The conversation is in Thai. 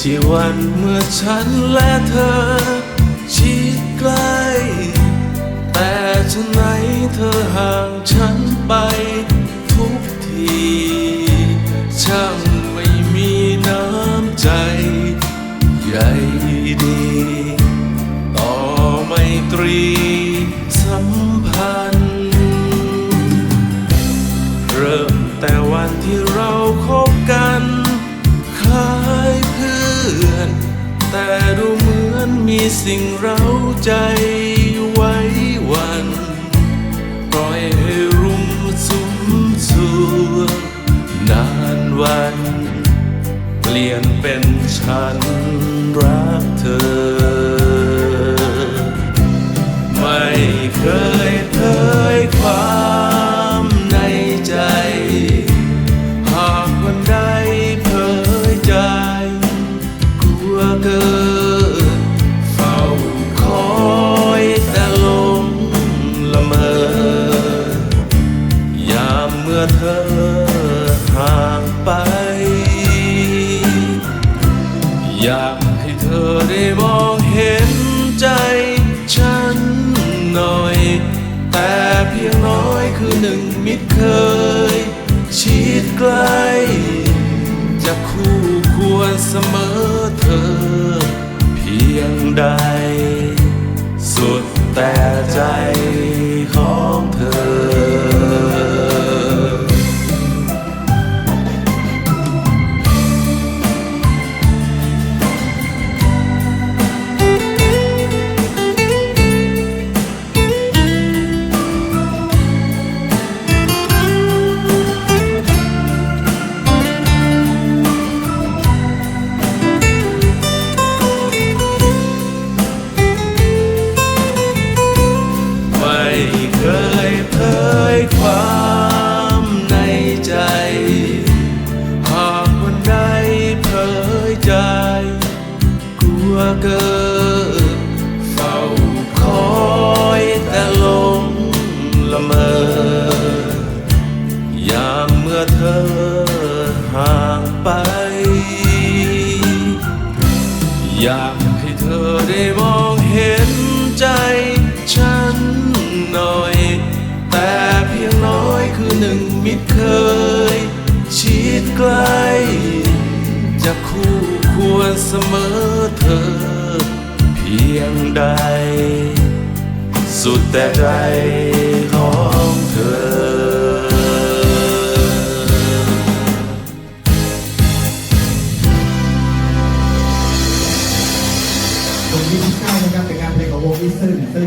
ที่วันเมื่อฉันและเธอ ชิดใกล้แต่ฉันไหนเธอห่างฉันไปทุกทีช่างไม่มีน้ำใจใหญ่ดีต่อไมตรีสัมพันธ์ เริ่มแต่วันที่เราคบ แต่ดูเหมือนมีสิ่งเร้าใจไว้วันปล่อยให้รุมสุมสัวนานวัน เปลี่ยนเป็นฉันรักเธอ ไม่เคยเผย เมื่อเธอห่างไป อยากให้เธอได้มองเห็นใจฉันหน่อย แต่เพียงน้อยคือหนึ่งมิตรเคย ชิดใกล้จะคู่ควรเสมอเธอ เพียงใด สุดแต่ใจ ความในใจ หากวันใดเผยใจ กลัวเกินเฝ้าคอยแต่ลงละเมอยามเมื่อเธอห่างไป อยากให้เธอได้มอง เคยชิดใกล้จะคู่ควรเสมอเธอ เพียงใด สุดแต่ใจของเธอผมที่19นะครับเป็นงานเพลงของวงอีสเทิร์น